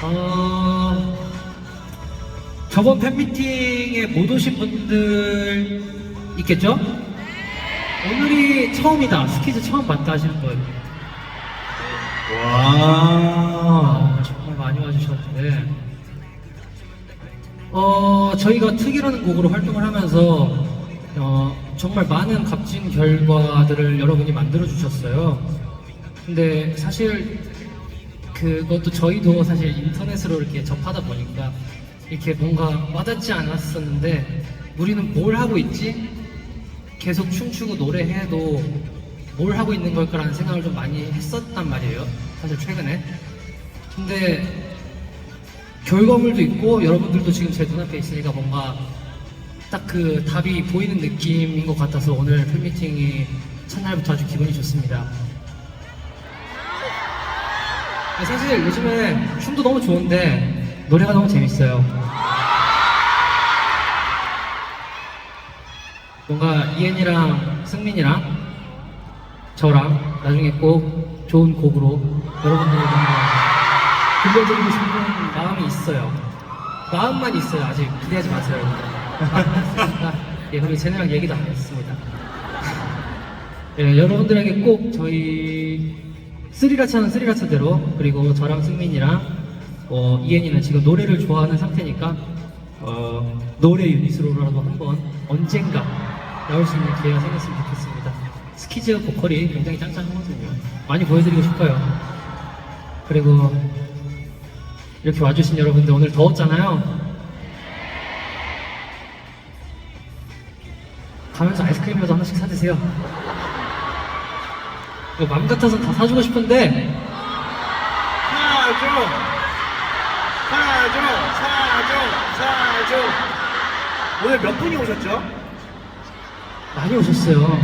어, 저번 팬미팅에 못 오신 분들 있겠죠? 오늘이 처음이다. 스키즈 처음 봤다 하시는 분. 와, 정말 많이 와주셨는데. 어, 저희가 특이라는 곡으로 활동을 하면서, 어, 정말 많은 값진 결과들을 여러분이 만들어 주셨어요. 근데 사실 그것도 저희도 사실 인터넷으로 이렇게 접하다 보니까 이렇게 뭔가 와닿지 않았었는데 우리는 뭘 하고 있지? 계속 춤추고 노래해도 뭘 하고 있는 걸까라는 생각을 좀 많이 했었단 말이에요. 사실 최근에. 근데 결과물도 있고 여러분들도 지금 제 눈앞에 있으니까 뭔가 딱 그 답이 보이는 느낌인 것 같아서 오늘 팬미팅이 첫날부터 아주 기분이 좋습니다. 아, 사실 요즘에 춤도 너무 좋은데 노래가 너무 재밌어요. 뭔가 이엔이랑 승민이랑 저랑 나중에 꼭 좋은 곡으로 여러분들에게 들려드리고 싶은 마음이 있어요. 마음만 있어요. 아직 기대하지 마세요. 아, 예, 그리고 쟤네랑 얘기도 안 했습니다. 예, 여러분들에게 꼭 저희 스리라차는 스리라차대로 그리고 저랑 승민이랑 어, 이엔이는 지금 노래를 좋아하는 상태니까 어, 노래 유닛으로라도 한번 언젠가 나올 수 있는 기회가 생겼으면 좋겠습니다. 스키즈 보컬이 굉장히 짱짱하거든요. 많이 보여드리고 싶어요. 그리고 이렇게 와주신 여러분들 오늘 더웠잖아요. 가면서 아이스크림이라도 하나씩 사드세요. 이거 맘 같아서 다 사주고 싶은데 사줘 사줘 사줘 사줘 오늘 몇 분이 오셨죠? 많이 오셨어요.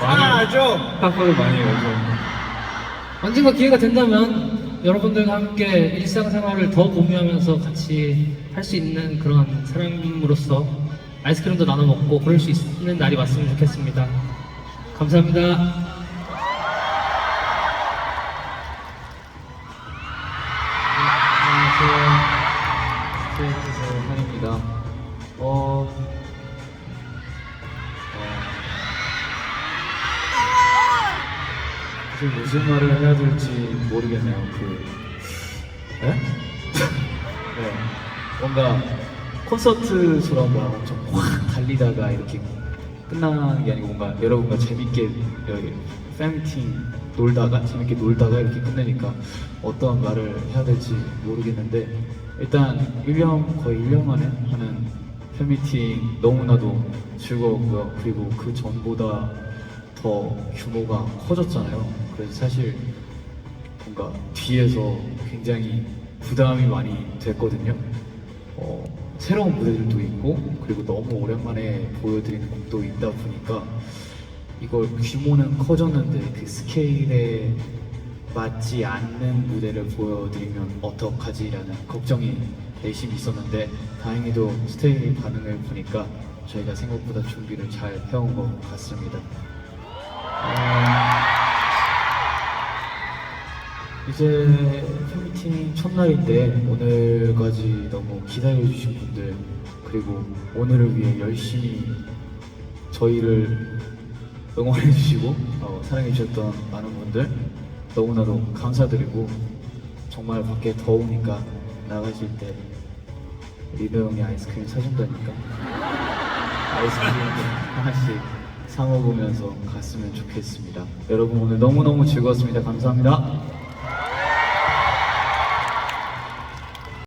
사줘 팍팍을 많이 해요. 언젠가 기회가 된다면 여러분들과 함께 일상생활을 더 공유하면서 같이 할 수 있는 그런 사람으로서 아이스크림도 나눠 먹고 그럴 수 있는 날이 왔으면 좋겠습니다. 감사합니다. 스테이트에서 한입니다. 어, 어, 사실 무슨 말을 해야 될지 모르겠네요. 그, 에? 네. 뭔가 콘서트처럼 막 엄청 확 달리다가 이렇게 끝나는 게 아니고 뭔가 여러분과 재밌게 여기 팬팀 놀다가 재밌게 놀다가 이렇게 끝내니까 어떤 말을 해야 될지 모르겠는데 일단 1년 거의 1년 만에 하는 팬미팅 너무나도 즐거웠고요. 그리고 그 전보다 더 규모가 커졌잖아요. 그래서 사실 뭔가 뒤에서 굉장히 부담이 많이 됐거든요. 어, 새로운 무대들도 있고 그리고 너무 오랜만에 보여드리는 곡도 있다 보니까 이걸 규모는 커졌는데 그 스케일에 맞지 않는 무대를 보여드리면 어떡하지라는 걱정이 내심 있었는데 다행히도 스테이 반응을 보니까 저희가 생각보다 준비를 잘 해온 것 같습니다. 어, 이제 팬미팅 첫날인데 오늘까지 너무 기다려주신 분들 그리고 오늘을 위해 열심히 저희를 응원해주시고 어, 사랑해주셨던 많은 분들 너무나도 감사드리고 정말 밖에 더우니까 나가실 때 리더 형이 아이스크림 사준다니까 아이스크림 하나씩 사 먹으면서 갔으면 좋겠습니다. 여러분 오늘 너무너무 즐거웠습니다. 감사합니다.